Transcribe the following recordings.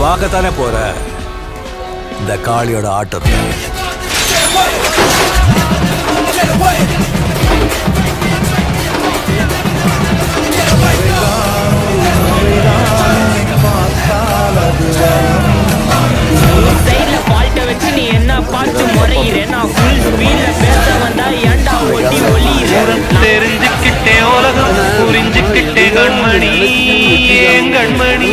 பார்க்கத்தானே போற? இந்த காளியோட ஆட்டம். சைடுல ஃபால்ட்ட வச்சு நீ என்ன பார்த்து முறையிற நான் ஃபுல் ஸ்பீட்ல பேச வந்தா ஏன்டா ஒட்டி ஒளியிற தெரிஞ்சுக்கிட்டேன் உலகம் புரிஞ்சுக்கிட்டேன் கண்மணி ஏன் கண்மணி?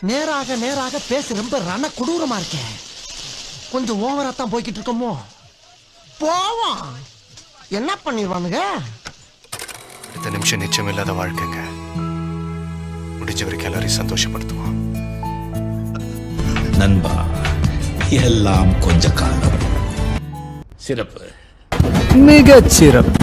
நேராக நேராக பேச. ரொம்ப ரண கொடூரமா இருக்கே. கொஞ்சம் ஓவரா தான் போய்கிட்டு இருக்கோமோ? போவோம். என்ன பண்ணிடுவானுங்க? அடுத்த நிமிஷம் நிச்சயம் இல்லாத வாழ்க்கைங்க. முடிஞ்ச வரைக்கும் எல்லாரையும் சந்தோஷப்படுத்துவோம். நண்பா எல்லாம் கொஞ்ச காலம். சிறப்பு. மிகச்சிறப்பு.